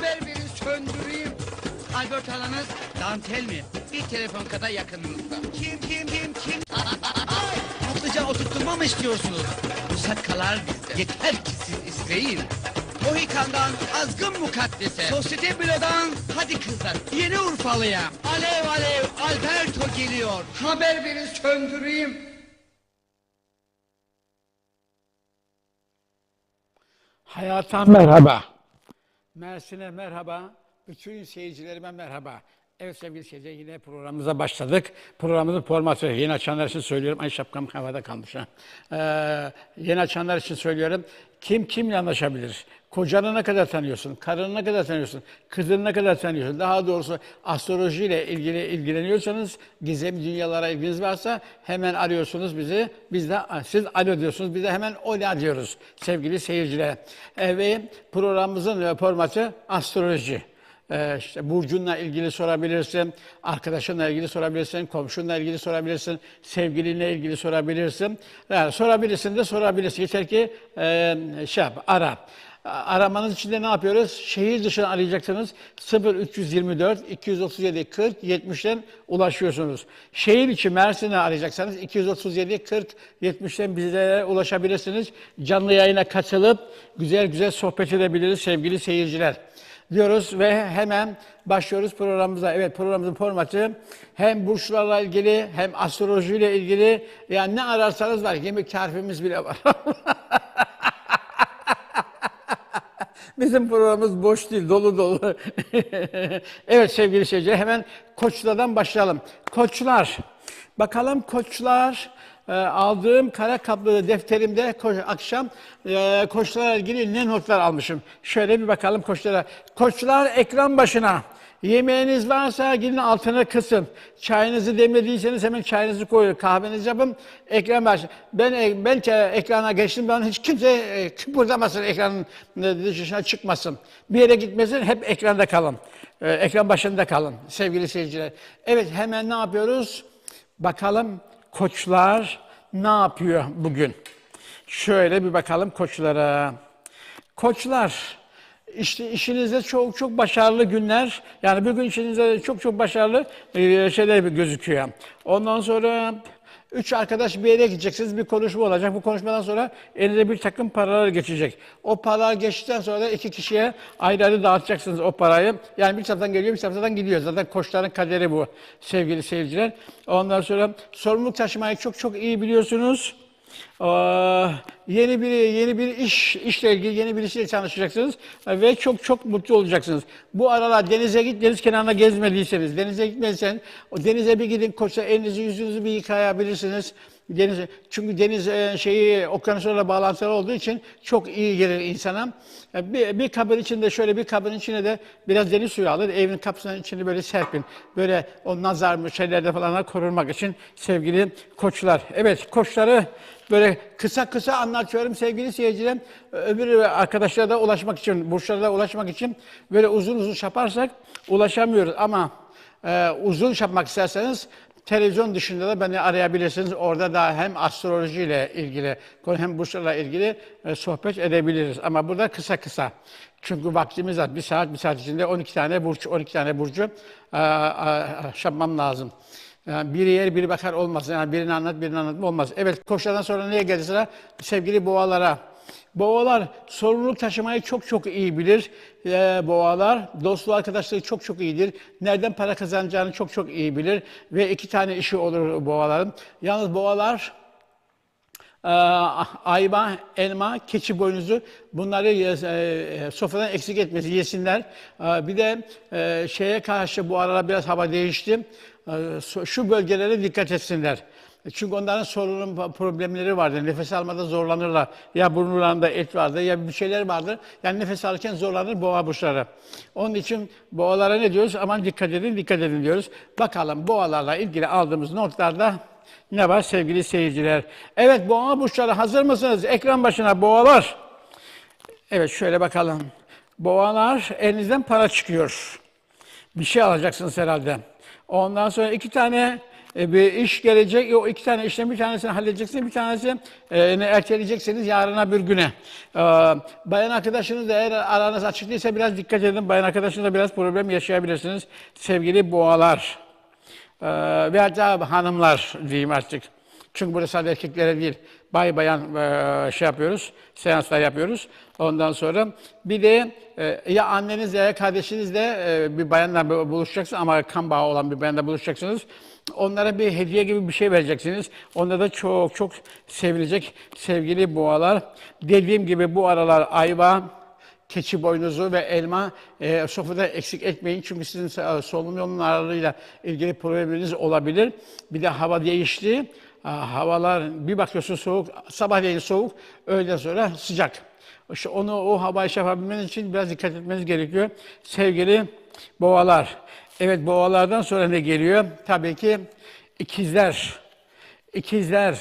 Haber verin söndüreyim. Albert alanız dantel mi? Bir telefon kadar yakınınızda. Kim kim kim kim? Ay, patlıcan oturtturma mı istiyorsunuz? Bu sakalar bizde. Yeter ki siz isteyin. Mohikan'dan azgın mukaddese. Sosyete bürodan hadi kızlar yeni Urfalı'ya. Alev alev Alberto geliyor. Haber verin söndüreyim. Hayata merhaba. Mersin'e merhaba. Bütün seyircilerime merhaba. Evet sevgili seyirciler yine programımıza başladık. Programımızın formatı yeni açanlar için söylüyorum. Ay şapkam havada kalmış ha. Ee, yeni açanlar için söylüyorum. Kim kimle anlaşabilir? Kocanı ne kadar tanıyorsun? Karını ne kadar tanıyorsun? Kızını ne kadar tanıyorsun? Daha doğrusu astrolojiyle ilgili ilgileniyorsanız, gizem dünyalara ilginiz varsa hemen arıyorsunuz bizi. Biz de siz alo diyorsunuz. Biz de hemen ola diyoruz sevgili seyirciler. Ee, ve programımızın formatı astroloji. Ee, işte burcunla ilgili sorabilirsin, arkadaşınla ilgili sorabilirsin, komşunla ilgili sorabilirsin, sevgilinle ilgili sorabilirsin. Yani sorabilirsin de sorabilirsin. Yeter ki e, şey yap, ara. Aramanız için de ne yapıyoruz? Şehir dışına arayacaksınız. 0324 237 40 70'ten ulaşıyorsunuz. Şehir içi Mersin'e arayacaksanız 237 40 70'ten bizlere ulaşabilirsiniz. Canlı yayına katılıp güzel güzel sohbet edebiliriz sevgili seyirciler diyoruz ve hemen başlıyoruz programımıza. Evet programımızın formatı hem burçlarla ilgili hem astrolojiyle ilgili yani ne ararsanız var. Yemek tarifimiz bile var. Bizim programımız boş değil, dolu dolu. evet sevgili seyirciler, hemen koçlardan başlayalım. Koçlar, bakalım koçlar, e, aldığım kara kaplı defterimde koç, akşam e, koçlarla ilgili ne notlar almışım. Şöyle bir bakalım koçlara. Koçlar ekran başına. Yemeğiniz varsa gidin altına kısın. Çayınızı demlediyseniz hemen çayınızı koyun. Kahvenizi yapın. Ekran başı. Ben ben ke- ekrana geçtim. Ben hiç kimse e, kıpırdamasın ekranın dışına çıkmasın. Bir yere gitmesin. Hep ekranda kalın. E, ekran başında kalın sevgili seyirciler. Evet hemen ne yapıyoruz? Bakalım koçlar ne yapıyor bugün? Şöyle bir bakalım koçlara. Koçlar işte işinizde çok çok başarılı günler. Yani bugün işinizde çok çok başarılı e, şeyler gözüküyor. Ondan sonra üç arkadaş bir yere gideceksiniz, bir konuşma olacak. Bu konuşmadan sonra elinize bir takım paralar geçecek. O paralar geçtikten sonra da iki kişiye ayrı ayrı dağıtacaksınız o parayı. Yani bir taraftan geliyor, bir taraftan gidiyor. Zaten koçların kaderi bu sevgili seyirciler. Ondan sonra sorumluluk taşımayı çok çok iyi biliyorsunuz. Yeni bir yeni bir iş işle ilgili yeni bir işle çalışacaksınız ve çok çok mutlu olacaksınız. Bu aralar denize git deniz kenarına gezmediyseniz, denize gitmediysen o denize bir gidin koşsa elinizi yüzünüzü bir yıkayabilirsiniz. Denize, çünkü deniz e, şeyi okyanuslarla bağlantılı olduğu için çok iyi gelir insana. E, Bir, bir kabın içinde şöyle bir kabın içine de biraz deniz suyu alır. Evin kapısının içini böyle serpin. Böyle o nazar mı şeylerde falan korunmak için sevgili koçlar. Evet koçları böyle kısa kısa anlatıyorum sevgili seyircilerim. Öbür arkadaşlara da ulaşmak için, burçlara da ulaşmak için böyle uzun uzun şaparsak ulaşamıyoruz. Ama e, uzun şapmak isterseniz televizyon dışında da beni arayabilirsiniz. Orada da hem astrolojiyle ilgili hem burçlarla ilgili e, sohbet edebiliriz. Ama burada kısa kısa. Çünkü vaktimiz var. Bir saat, bir saat içinde 12 tane burç, 12 tane burcu e, e, şapmam lazım. Yani biri yer biri bakar olmaz. Yani birini anlat birini anlatma olmaz. Evet koçlardan sonra neye geldi sıra? Sevgili boğalara. Boğalar sorumluluk taşımayı çok çok iyi bilir. Ee, boğalar dostluğu arkadaşlığı çok çok iyidir. Nereden para kazanacağını çok çok iyi bilir. Ve iki tane işi olur boğaların. Yalnız boğalar e, ayva, elma, keçi boynuzu bunları e, sofradan eksik etmesi yesinler. E, bir de e, şeye karşı bu aralar biraz hava değişti. E, şu bölgelere dikkat etsinler. Çünkü onların sorunun problemleri vardır. Nefes almada zorlanırlar. Ya burnlarında et vardır ya bir şeyler vardır. Yani nefes alırken zorlanır boğa burçları. Onun için boğalara ne diyoruz? Aman dikkat edin, dikkat edin diyoruz. Bakalım boğalarla ilgili aldığımız notlarda ne var sevgili seyirciler? Evet boğa burçları hazır mısınız? Ekran başına boğalar. Evet şöyle bakalım. Boğalar elinizden para çıkıyor. Bir şey alacaksınız herhalde. Ondan sonra iki tane e, bir iş gelecek. O iki tane işten bir tanesini halledeceksiniz, bir tanesini e, erteleyeceksiniz yarına bir güne. E, bayan arkadaşınız da eğer aranız açık değilse biraz dikkat edin. Bayan arkadaşınızla biraz problem yaşayabilirsiniz. Sevgili boğalar. Ee, ve hatta hanımlar diyeyim artık. Çünkü burada sadece erkeklere değil, bay bayan e, şey yapıyoruz, seanslar yapıyoruz. Ondan sonra bir de e, ya anneniz ya kardeşinizle e, bir bayanla buluşacaksınız ama kan bağı olan bir bayanla buluşacaksınız. Onlara bir hediye gibi bir şey vereceksiniz. Onda da çok çok sevilecek sevgili boğalar. Dediğim gibi bu aralar ayva, keçi boynuzu ve elma e, sofrada eksik etmeyin. Çünkü sizin e, solunum yolunun ağrılığıyla ilgili probleminiz olabilir. Bir de hava değişti. Ha, havalar bir bakıyorsun soğuk, sabahleyin soğuk, öğleden sonra sıcak. İşte onu o havayı şey yapabilmeniz için biraz dikkat etmeniz gerekiyor. Sevgili boğalar. Evet boğalardan sonra ne geliyor? Tabii ki ikizler. İkizler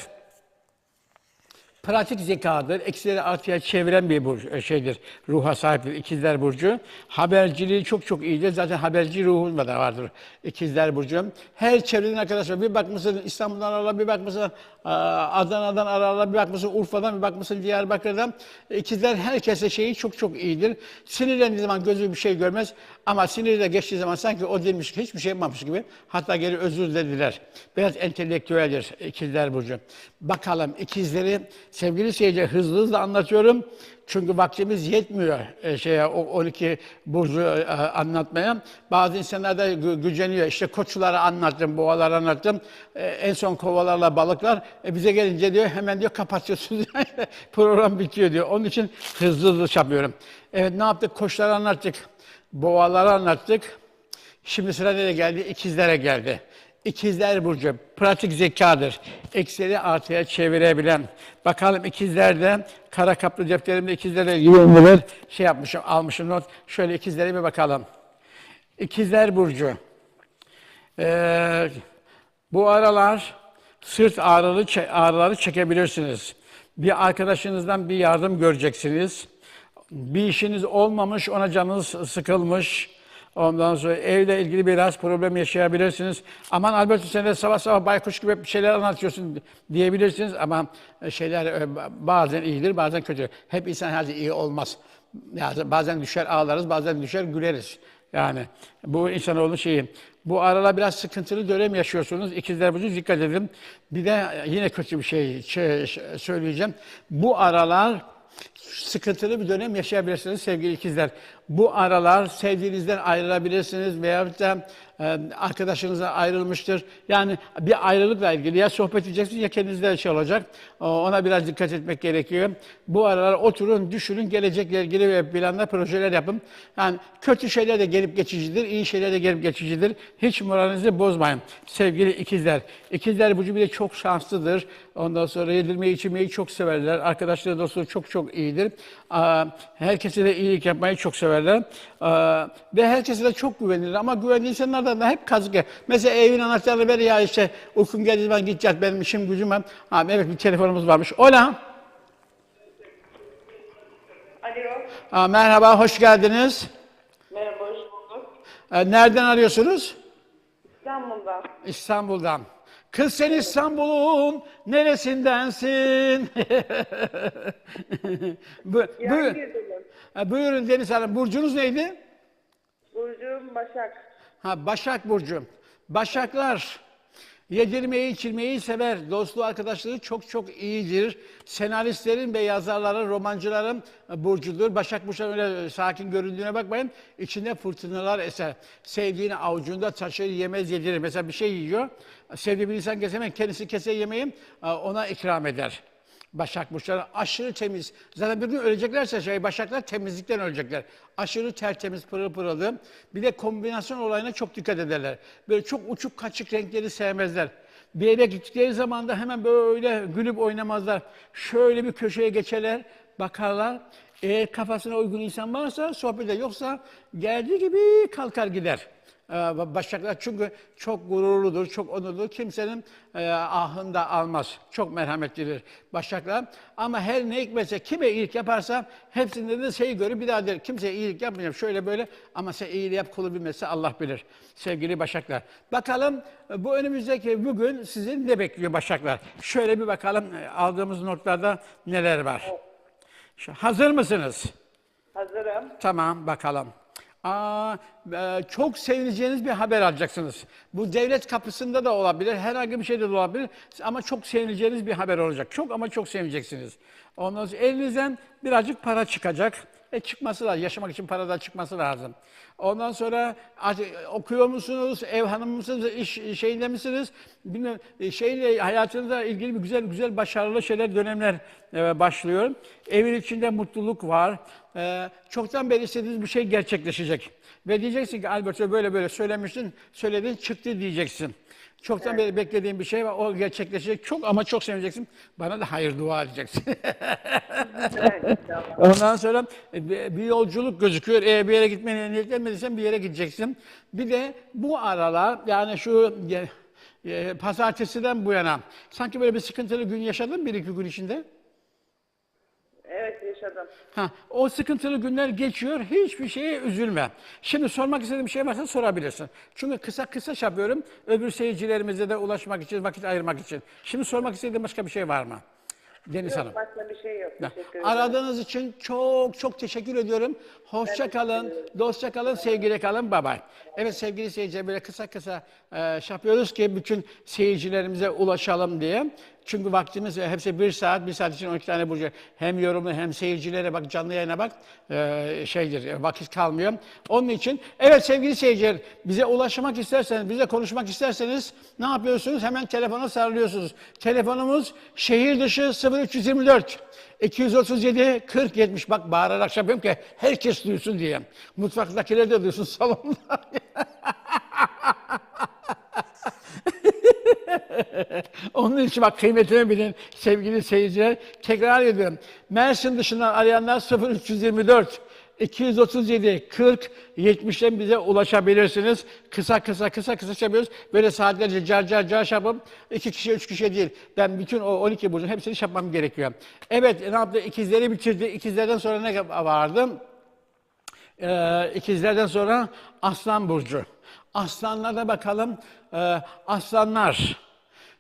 pratik zekadır. Eksileri artıya çeviren bir burç, e, şeydir. Ruha sahiptir. İkizler Burcu. Haberciliği çok çok iyidir. Zaten haberci ruhunda da vardır İkizler Burcu. Her çevreden arkadaş var. Bir bakmışsın İstanbul'dan ararlar, bir bakmışsın Adana'dan ararlar, bir bakmışsın Urfa'dan, bir bakmışsın Diyarbakır'dan. İkizler herkese şeyi çok çok iyidir. Sinirlendiği zaman gözü bir şey görmez. Ama siniri de geçtiği zaman sanki o değilmiş, hiçbir şey yapmamış gibi. Hatta geri özür dediler. Biraz entelektüeldir İkizler Burcu. Bakalım ikizleri sevgili seyirciler hızlı hızlı anlatıyorum. Çünkü vaktimiz yetmiyor e, şeye o 12 burcu e, anlatmaya. Bazı insanlar da gü- güceniyor. İşte koçları anlattım, boğaları anlattım. E, en son kovalarla balıklar. E, bize gelince diyor hemen diyor kapatıyorsunuz. Program bitiyor diyor. Onun için hızlı hızlı yapıyorum. Evet ne yaptık? Koçları anlattık. Boğaları anlattık. Şimdi sıra nereye geldi? İkizlere geldi. İkizler Burcu pratik zekadır. Eksileri artıya çevirebilen. Bakalım ikizlerde kara kaplı defterimde ikizlere yığınlıdır. Şey yapmışım, almışım not. Şöyle ikizlere bir bakalım. İkizler Burcu. Ee, bu aralar sırt ağrılı, çe- ağrıları çekebilirsiniz. Bir arkadaşınızdan bir yardım göreceksiniz. Bir işiniz olmamış, ona canınız sıkılmış. Ondan sonra evle ilgili biraz problem yaşayabilirsiniz. Aman Alberto sen de sabah sabah baykuş gibi bir şeyler anlatıyorsun diyebilirsiniz. Ama şeyler e, bazen iyidir, bazen kötü. Hep insan her iyi olmaz. Yani bazen düşer ağlarız, bazen düşer güleriz. Yani bu insanoğlu şeyi. Bu aralar biraz sıkıntılı dönem yaşıyorsunuz. İkizler Burcu dikkat edin. Bir de yine kötü bir şey şey- söyleyeceğim. Bu aralar sıkıntılı bir dönem yaşayabilirsiniz sevgili ikizler. Bu aralar sevdiğinizden ayrılabilirsiniz veyahut da e, arkadaşınızla ayrılmıştır. Yani bir ayrılıkla ilgili ya sohbet edeceksiniz ya kendinizde şey olacak. O- Ona biraz dikkat etmek gerekiyor. Bu aralar oturun, düşünün, gelecekle ilgili planlar, projeler yapın. Yani kötü şeyler de gelip geçicidir, iyi şeyler de gelip geçicidir. Hiç moralinizi bozmayın sevgili ikizler. İkizler burcu bir çok şanslıdır. Ondan sonra yedirmeyi, içirmeyi çok severler. Arkadaşları, dostları çok çok iyidir. Herkese de iyilik yapmayı çok severler. Ve herkese de çok güvenirler. Ama güvenli insanlardan da hep kazık. Mesela evin anahtarını ver ya işte uykun geldiği zaman gideceğiz benim işim gücüm var. Ha, evet bir telefonumuz varmış. Hola. Alo. Aa, merhaba, hoş geldiniz. Merhaba, hoş bulduk. Ee, Nereden arıyorsunuz? İstanbul'dan. İstanbul'dan. Kız sen İstanbul'un neresindensin? Bu, Yani buyur, girdim. Ha, buyurun Deniz Hanım. Burcunuz neydi? Burcu'm Başak. Ha, Başak Burcu. Başaklar yedirmeyi, içirmeyi sever. Dostluğu, arkadaşlığı çok çok iyidir. Senaristlerin ve yazarların, romancıların burcudur. Başak Burcu öyle sakin göründüğüne bakmayın. İçinde fırtınalar eser. Sevdiğini avucunda taşır, yemez, yedirir. Mesela bir şey yiyor. Sevdiği bir insan kesemez. Kendisi kese yemeği ona ikram eder. Başak burçları aşırı temiz. Zaten bir gün öleceklerse şey Başaklar temizlikten ölecekler. Aşırı tertemiz, pırıl pırıldı. Bir de kombinasyon olayına çok dikkat ederler. Böyle çok uçuk kaçık renkleri sevmezler. Bir yere gittikleri zaman da hemen böyle gülüp oynamazlar. Şöyle bir köşeye geçerler, bakarlar. Eğer kafasına uygun insan varsa sohbete yoksa geldiği gibi kalkar gider. Ee, Başaklar çünkü çok gururludur, çok onurludur. Kimsenin e, ahında almaz. Çok merhametlidir Başaklar. Ama her ne hikmetse kime iyilik yaparsa hepsinde de şeyi görür bir daha der. Kimseye iyilik yapmayacağım şöyle böyle ama sen iyiliği yap kulu bilmezse Allah bilir. Sevgili Başaklar. Bakalım e, bu önümüzdeki bugün sizi ne bekliyor Başaklar? Şöyle bir bakalım e, aldığımız notlarda neler var. Hazır mısınız? Hazırım. Tamam bakalım. Aa, e, çok sevineceğiniz bir haber alacaksınız. Bu devlet kapısında da olabilir, herhangi bir şeyde de olabilir ama çok sevineceğiniz bir haber olacak. Çok ama çok sevineceksiniz. Ondan sonra elinizden birazcık para çıkacak. E çıkması lazım, yaşamak için para da çıkması lazım. Ondan sonra ac- okuyor musunuz, ev hanımı mısınız, iş şeyinde misiniz? Bilmiyorum, e, şeyle hayatınızda ilgili bir güzel güzel başarılı şeyler, dönemler e, başlıyor. Evin içinde mutluluk var. E, çoktan beri istediğiniz bir şey gerçekleşecek. Ve diyeceksin ki Alberto böyle böyle söylemiştin, söyledin çıktı diyeceksin. Çoktan beri beklediğin bir şey var, o gerçekleşecek. Çok ama çok sevineceksin. Bana da hayır dua edeceksin. Evet. Ondan sonra e, bir yolculuk gözüküyor. Eğer bir yere gitmeye niyetlenmediysen bir yere gideceksin. Bir de bu aralar yani şu e, e, pazartesiden bu yana sanki böyle bir sıkıntılı gün yaşadın bir iki gün içinde. Evet yaşadım. Ha, o sıkıntılı günler geçiyor, hiçbir şeye üzülme. Şimdi sormak istediğim bir şey varsa sorabilirsin. Çünkü kısa kısa yapıyorum, öbür seyircilerimize de ulaşmak için, vakit ayırmak için. Şimdi sormak istediğin başka bir şey var mı? Deniz Hanım. Yok, başka bir şey yok. Teşekkür ederim. Aradığınız için çok çok teşekkür ediyorum. Hoşça kalın, dostça kalın, sevgiyle kalın. Bye bye. Evet sevgili seyirciler böyle kısa kısa e, şey yapıyoruz ki bütün seyircilerimize ulaşalım diye. Çünkü vaktimiz e, hepsi bir saat, bir saat için 12 tane burcu. Hem yorumlu hem seyircilere bak, canlı yayına bak. E, şeydir, e, vakit kalmıyor. Onun için, evet sevgili seyirciler, bize ulaşmak isterseniz, bize konuşmak isterseniz ne yapıyorsunuz? Hemen telefona sarılıyorsunuz. Telefonumuz şehir dışı 0324 237 40 70. Bak bağırarak şey yapıyorum ki herkes duysun diye. Mutfaktakiler de duysun salonda. Onun için bak kıymetini bilin sevgili seyirciler. Tekrar ediyorum. Mersin dışından arayanlar 0324 237 40 70'ten bize ulaşabilirsiniz. Kısa kısa kısa kısa şey. Böyle saatlerce car car car şey iki kişi üç kişi değil. Ben bütün o 12 burcun hepsini şey yapmam gerekiyor. Evet ne yaptı? İkizleri bitirdi. İkizlerden sonra ne vardı? Ee, ikizlerden sonra Aslan Burcu. Aslanlara bakalım. Ee, aslanlar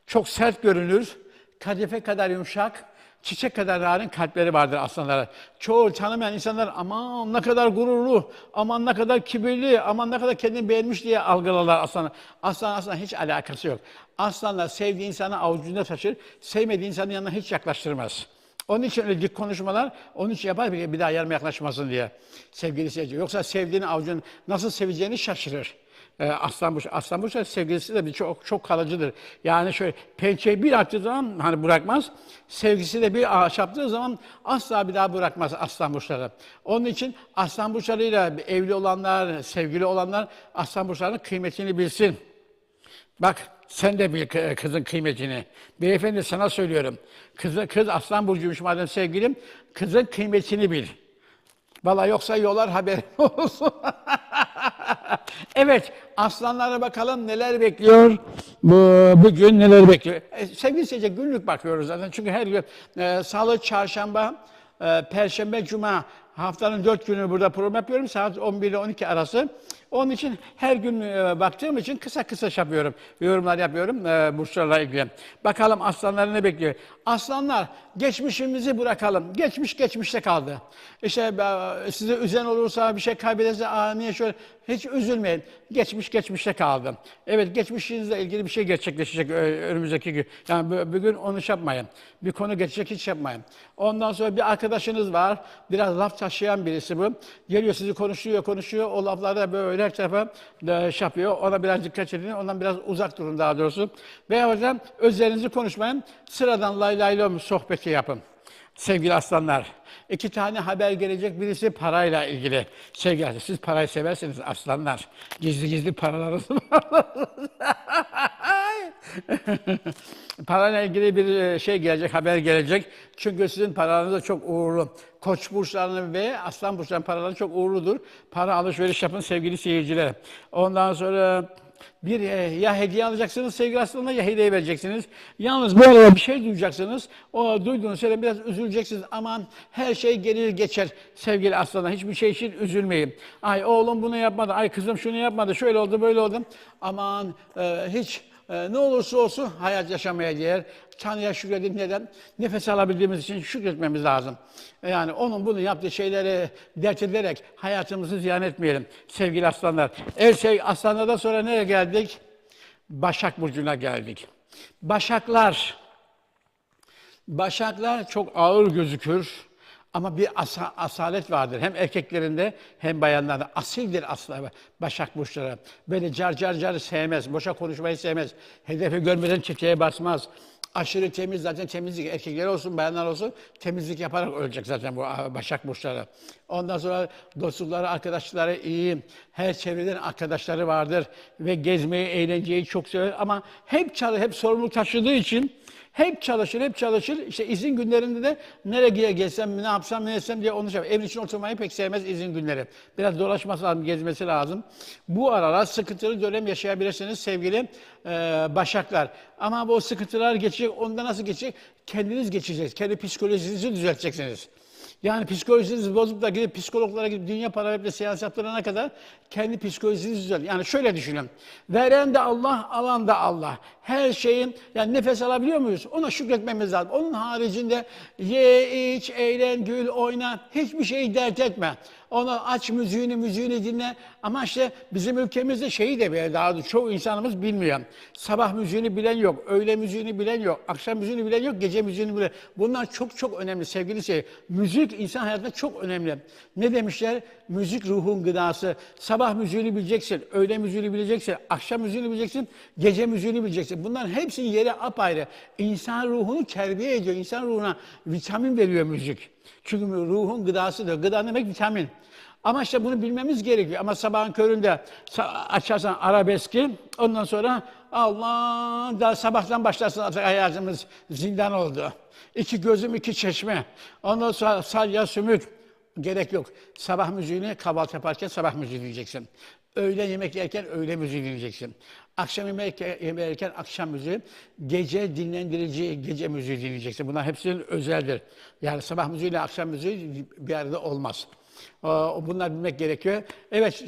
çok sert görünür. Kadife kadar yumuşak, çiçek kadar narin kalpleri vardır aslanlara. Çoğu tanımayan insanlar aman ne kadar gururlu, aman ne kadar kibirli, aman ne kadar kendini beğenmiş diye algılarlar aslanı. Aslan aslan hiç alakası yok. Aslanlar sevdiği insanı avucunda taşır, sevmediği insanın yanına hiç yaklaştırmaz. Onun için öyle dik konuşmalar, onun için yapar bir, daha yanıma yaklaşmasın diye sevgili seyirci. Yoksa sevdiğini avucun nasıl seveceğini şaşırır. Ee, aslan burcu, aslan burcu sevgilisi de bir çok çok kalıcıdır. Yani şöyle pençeyi bir attığı zaman hani bırakmaz. Sevgisi de bir ağaç yaptığı zaman asla bir daha bırakmaz aslan burçları. Onun için aslan burçlarıyla evli olanlar, sevgili olanlar aslan burçlarının kıymetini bilsin. Bak sen de bil kı- kızın kıymetini. Beyefendi sana söylüyorum. Kızı, kız aslan burcuymuş madem sevgilim. Kızın kıymetini bil. Valla yoksa yollar haberin olsun. evet, aslanlara bakalım neler bekliyor. Bu bugün neler bekliyor. E, sevgili günlük bakıyoruz zaten. Çünkü her gün e, salı, çarşamba, e, perşembe, cuma haftanın dört günü burada program yapıyorum. Saat 11 ile 12 arası. Onun için her gün e, baktığım için kısa kısa şey yapıyorum. Yorumlar yapıyorum e, burçlarla ilgili. Bakalım aslanlar ne bekliyor? Aslanlar geçmişimizi bırakalım. Geçmiş geçmişte kaldı. İşte e, size üzen olursa bir şey kaybederse aa niye şöyle hiç üzülmeyin. Geçmiş geçmişte kaldı. Evet geçmişinizle ilgili bir şey gerçekleşecek ö- önümüzdeki gün. Yani bu- bugün onu şey yapmayın. Bir konu geçecek hiç yapmayın. Ondan sonra bir arkadaşınız var. Biraz laf taşıyan birisi bu. Geliyor sizi konuşuyor konuşuyor. O laflarda böyle her tarafa e, şey yapıyor. Ona biraz dikkat edin. Ondan biraz uzak durun daha doğrusu. Veya hocam özlerinizi konuşmayın. Sıradan lay lay lom sohbeti yapın. Sevgili aslanlar, iki tane haber gelecek. Birisi parayla ilgili. Sevgili siz parayı seversiniz aslanlar. Gizli gizli paralarınız. Parayla ilgili bir e, şey gelecek, haber gelecek. Çünkü sizin paranız da çok uğurlu. Koç burçlarının ve aslan burçlarının paraları çok uğurludur. Para alışveriş yapın sevgili seyirciler. Ondan sonra bir e, ya hediye alacaksınız sevgili aslanlar ya hediye vereceksiniz. Yalnız arada bir şey duyacaksınız. O duyduğunuz şeyden biraz üzüleceksiniz. Aman her şey gelir geçer sevgili aslanlar. Hiçbir şey için üzülmeyin. Ay oğlum bunu yapmadı, ay kızım şunu yapmadı, şöyle oldu böyle oldu. Aman e, hiç e, ne olursa olsun hayat yaşamaya değer. Tanrı'ya şükredin neden? Nefes alabildiğimiz için şükretmemiz lazım. Yani onun bunu yaptığı şeyleri dert ederek hayatımızı ziyan etmeyelim sevgili aslanlar. Evet sevgili aslanlardan sonra nereye geldik? Başak Burcu'na geldik. Başaklar, Başaklar çok ağır gözükür ama bir asa- asalet vardır. Hem erkeklerinde hem bayanlarda. Asildir aslında Başak burçları. Böyle car car car sevmez. Boşa konuşmayı sevmez. Hedefi görmeden çifteye basmaz. Aşırı temiz zaten temizlik erkekler olsun bayanlar olsun temizlik yaparak ölecek zaten bu a, Başak burçları. Ondan sonra dostlukları, arkadaşları iyi. Her çevreden arkadaşları vardır ve gezmeyi, eğlenceyi çok sever ama hep çalı, hep sorumluluk taşıdığı için hep çalışır, hep çalışır. İşte izin günlerinde de nereye gelsem, ne yapsam, ne etsem diye onu şey Evin için oturmayı pek sevmez izin günleri. Biraz dolaşması lazım, gezmesi lazım. Bu aralar sıkıntılı dönem yaşayabilirsiniz sevgili e, başaklar. Ama bu sıkıntılar geçecek, onda nasıl geçecek? Kendiniz geçeceksiniz, kendi psikolojinizi düzelteceksiniz. Yani psikolojinizi bozup da gidip psikologlara gidip dünya para ve seans yaptırana kadar kendi psikolojinizi düzelt. Yani şöyle düşünün. Veren de Allah, alan da Allah. Her şeyin, yani nefes alabiliyor muyuz? Ona şükretmemiz lazım. Onun haricinde ye, iç, eğlen, gül, oyna. Hiçbir şeyi dert etme. Ona aç müziğini, müziğini dinle. Ama işte bizim ülkemizde şeyi de böyle daha çoğu insanımız bilmiyor. Sabah müziğini bilen yok, öğle müziğini bilen yok, akşam müziğini bilen yok, gece müziğini bilen. Bunlar çok çok önemli sevgili şey. Müzik insan hayatında çok önemli. Ne demişler? Müzik ruhun gıdası. Sabah müziğini bileceksin, öğle müziğini bileceksin, akşam müziğini bileceksin, gece müziğini bileceksin. Bunların hepsinin yeri apayrı. İnsan ruhunu terbiye ediyor. İnsan ruhuna vitamin veriyor müzik. Çünkü ruhun gıdasıdır. Gıda demek vitamin. Ama işte bunu bilmemiz gerekiyor. Ama sabahın köründe sa- açarsan arabeski, ondan sonra Allah da sabahtan başlarsın artık hayatımız zindan oldu. İki gözüm iki çeşme. Ondan sonra salya sümük. Gerek yok. Sabah müziğini kahvaltı yaparken sabah müziği dinleyeceksin. Öğle yemek yerken öğle müziği dinleyeceksin. Akşam yemek yerken akşam müziği, gece dinlendirici gece müziği dinleyeceksin. Bunlar hepsinin özeldir. Yani sabah müziği ile akşam müziği bir arada olmaz. Bunlar bilmek gerekiyor. Evet,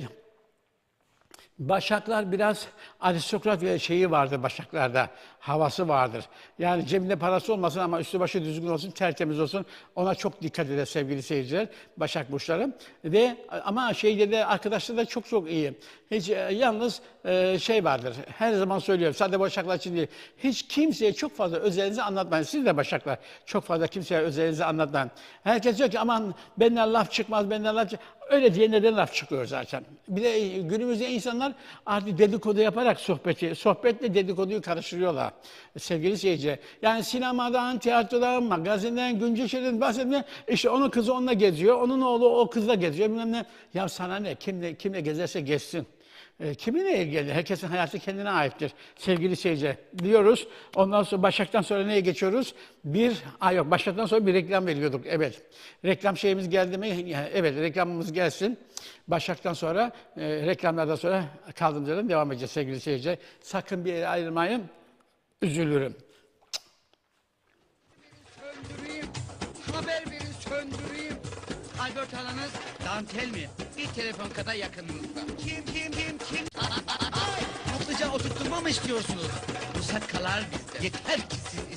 Başaklar biraz aristokrat ve şeyi vardır Başaklarda, havası vardır. Yani cebinde parası olmasın ama üstü başı düzgün olsun, tertemiz olsun. Ona çok dikkat eder sevgili seyirciler, Başak burçları. Ve ama şeyde de arkadaşlar da çok çok iyi. Hiç e, yalnız e, şey vardır. Her zaman söylüyorum. Sadece Başaklar için değil. Hiç kimseye çok fazla özelinizi anlatmayın. Siz de Başaklar çok fazla kimseye özelinizi anlatmayın. Herkes diyor ki aman benden laf çıkmaz, benden laf çıkmaz. Öyle diye neden laf çıkıyor zaten. Bir de günümüzde insanlar artık dedikodu yaparak sohbeti, sohbetle dedikoduyu karıştırıyorlar sevgili seyirci. Yani sinemadan, tiyatrodan, magazinden, güncel şeylerden bahsetmiyor. İşte onun kızı onunla geziyor, onun oğlu o kızla geziyor bilmem ne. Ya sana ne, kimle, kimle gezerse gezsin. E, kiminle ilgili? Herkesin hayatı kendine aittir sevgili seyirci. Diyoruz. Ondan sonra Başak'tan sonra neye geçiyoruz? Bir, ay yok Başak'tan sonra bir reklam veriyorduk. Evet. Reklam şeyimiz geldi mi? Evet reklamımız gelsin. Başak'tan sonra, e, reklamlardan sonra kaldığımız yerden devam edeceğiz sevgili seyirci. Sakın bir yere ayrılmayın. Üzülürüm. Albert alanız dantel mi? Bir telefon kadar yakınınızda. Kim kim kim kim? Ay, topluca oturtturma mı istiyorsunuz? Ruhsat kalar bizde. Yeter ki siz